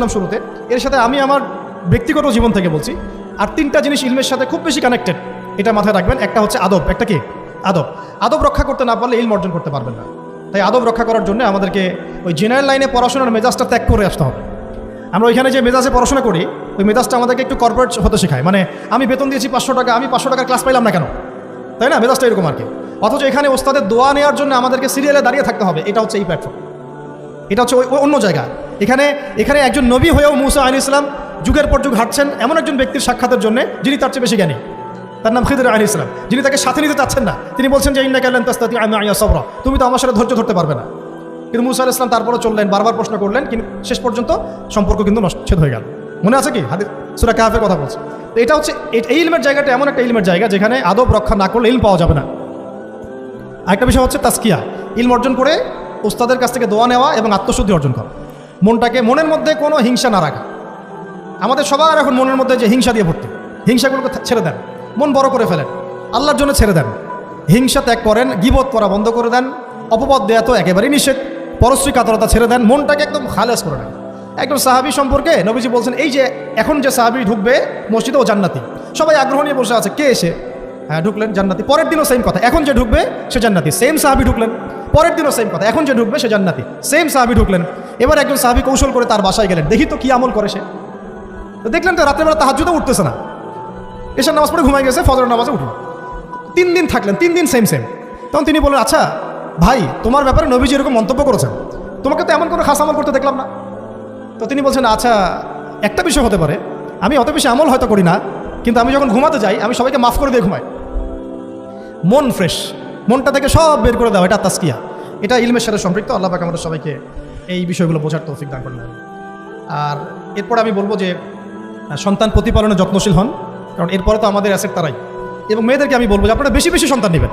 বলেছিলাম শুরুতে, এর সাথে আমি আমার ব্যক্তিগত জীবন থেকে বলছি, আর তিনটা জিনিস ইলমের সাথে খুব বেশি কানেক্টেড এটা মাথায় রাখবেন। একটা হচ্ছে আদব, একটা কি? আদব। আদব রক্ষা করতে না পারলে ইলম অর্জন করতে পারবেন না। তাই আদব রক্ষা করার জন্য আমাদেরকে ওই জেনারেল লাইনে পড়াশোনার মেজাজটা ত্যাগ করে আসতে হবে। আমরা ওইখানে যে মেজাজে পড়াশোনা করি, ওই মেজাজটা আমাদেরকে একটু কর্পোরেট হতে শেখায়। মানে আমি বেতন দিয়েছি পাঁচশো টাকা, আমি পাঁচশো টাকার ক্লাস পাইলাম না কেন? তাই না? মেজাজটা এরকম আর কি। অথচ এখানে ওস্তাদের দোয়া নেওয়ার জন্য আমাদেরকে সিরিয়ালে দাঁড়িয়ে থাকতে হবে। এটা হচ্ছে এই প্ল্যাটফর্ম এটা হচ্ছে ওই অন্য জায়গা এখানে এখানে একজন নবী হয়েও মুসা আলী ইসলাম যুগের পর যুগ হাঁটছেন, এমন একজন ব্যক্তির সাক্ষাতের জন্য যিনি তার চেয়ে বেশি জ্ঞানী। তার নাম খিদুর আলী ইসলাম যিনি তাকে সাথে নিতে চাচ্ছেন না। তিনি বলছেন যে ইন্না কাল্লান তাস্তাতি আমি আয়া সবরা। তুমি তো আমার সাথে ধৈর্য ধরতে পারবে না। কিন্তু মুসা আলাহ ইসলাম তারপরে চললেন, বারবার প্রশ্ন করলেন, কিন্তু শেষ পর্যন্ত সম্পর্ক কিন্তু নচ্ছেদ হয়ে গেল। মনে আছে কি? হাদিস, সুরা কাহাফের কথা বলছে। তো এটা হচ্ছে এই- ইলমের জায়গাটা এমন একটা ইলমের জায়গা যেখানে আদব রক্ষা না করলে ইলম পাওয়া যাবে না। আরেকটা বিষয় হচ্ছে তাস্কিয়া। ইলম অর্জন করে ওস্তাদের কাছ থেকে দোয়া নেওয়া এবং আত্মশুদ্ধি অর্জন করা। মনটাকে মনের মধ্যে কোনো হিংসা না রাখা। আমাদের সবার এখন মনের মধ্যে যে হিংসা দিয়ে ভর্তি। হিংসাগুলোকে ছেড়ে দেন। মন বড় করে ফেলেন। আল্লাহর জন্য ছেড়ে দেন। হিংসা ত্যাগ করেন, গিবত করা বন্ধ করে দেন। অপবাদ দেয়া তো একেবারেই নিষেধ। পরশ্রী কাতরতা ছেড়ে দেন। মনটাকে একদম খালেস করে দেন একদম সাহাবি সম্পর্কে নবীজি বলছেন, এই যে এখন যে সাহাবি ঢুকবে, মসজিদে ও জান্নাতি। সবাই আগ্রহ নিয়ে বসে আছে, কে এসে? হ্যাঁ ঢুকলেন জান্নাতি। পরের দিনও সেম কথা। এখন যে ঢুকবে, সে জান্নাতি। সেম সাহাবি ঢুকলেন। পরের দিনও সেম কথা। এখন যে ঢুকবে, সে জান্নাতি। সেম সাহাবি ঢুকলেন। এবার একজন সাহাবি কৌশল করে তার বাসায় গেলেন। দেখি তো কি আমল করে সে। তো দেখলেন তো রাত্রেবেলা তাহাজুদও উঠতেছে না। এসে নামাজ পড়ে ঘুমাই গেছে ফজর নামাজে উঠল। তিন দিন থাকলেন, তিন দিন সেম সেম তখন তিনি বললেন আচ্ছা ভাই, তোমার ব্যাপারে নবীজি এরকম মন্তব্য করেছেন। তোমাকে তো এমন কোনো খাস আমল করতে দেখলাম না। তো তিনি বলছেন আচ্ছা একটা বিষয় হতে পারে। আমি অত বেশি আমল হয়তো করি না, কিন্তু আমি যখন ঘুমাতে যাই, আমি সবাইকে মাফ করে দিয়ে ঘুমাই। মন ফ্রেশ মনটা থেকে সব বের করে দেওয়া এটা তাস্কিয়া এটা ইলমের সাথে সম্পৃক্ত, আল্লাহ পাক আমাদের সবাইকে এই বিষয়গুলো বোঝার তৌফিক দান করলেন আর এরপর আমি বলব যে, সন্তান প্রতিপালনে যত্নশীল হন, কারণ এরপরে তো আমাদের অ্যাসেট তারাই। এবং মেয়েদেরকে আমি বলব যে, আপনারা বেশি বেশি সন্তান নেবেন।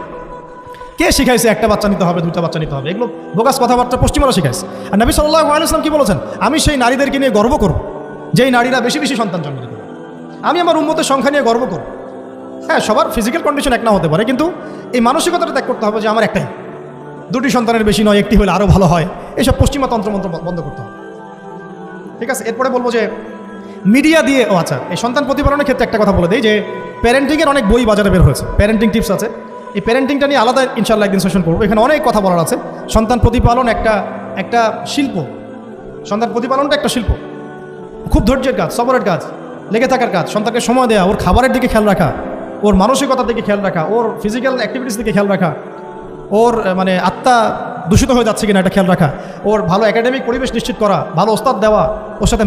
কে শিখাইছে একটা বাচ্চা নিতে হবে দুটা বাচ্চা নিতে হবে? এগুলো বোগাস কথাবার্তা পশ্চিমারা শিখাইছে। আর নবী সাল্লাহ আলাইসলাম কি বলেছেন? আমি সেই নারীদেরকে নিয়ে গর্ব করব, যেই নারীরা বেশি বেশি সন্তান জন্ম দিতে আমি আমার উন্মতের সংখ্যা নিয়ে গর্ব করব। হ্যাঁ সবার ফিজিক্যাল কন্ডিশন এক না হতে পারে, কিন্তু এই মানসিকতাটা ত্যাগ করতে হবে যে, আমার একটাই। দুটি সন্তানের বেশি নয়, একটি হলে আরও ভালো হয়। এইসব পশ্চিমা তন্ত্রমন্ত্র বন্ধ করতে হবে। ঠিক আছে? এরপরে বলব যে, মিডিয়া দিয়ে, ও আচ্ছা এই সন্তান প্রতিপালনের ক্ষেত্রে একটা কথা বলে দিই যে প্যারেন্টিংয়ের অনেক বই বাজারে বের হয়েছে প্যারেন্টিং টিপস আছে। এই প্যারেন্টিংটা নিয়ে আলাদা ইনশাল্লাহ একদিন সেশন করব। এখানে অনেক কথা বলার আছে। সন্তান প্রতিপালন একটা একটা শিল্প। সন্তান প্রতিপালনটা একটা শিল্প। খুব ধৈর্যের কাজ, সবরের কাজ, লেগে থাকার কাজ, সন্তানকে সময় দেওয়া ওর খাবারের দিকে খেয়াল রাখা, ওর মানসিকতার দিকে খেয়াল রাখা, ওর ফিজিক্যাল অ্যাক্টিভিটিস দিকে খেয়াল রাখা, ওর মানে আত্মা দূষিত হয়ে যাচ্ছে কিনা এটা খেয়াল রাখা। ওর ভালো একাডেমিক পরিবেশ নিশ্চিত করা, ভালো ওস্তাদ দেওয়া, ওর সাথে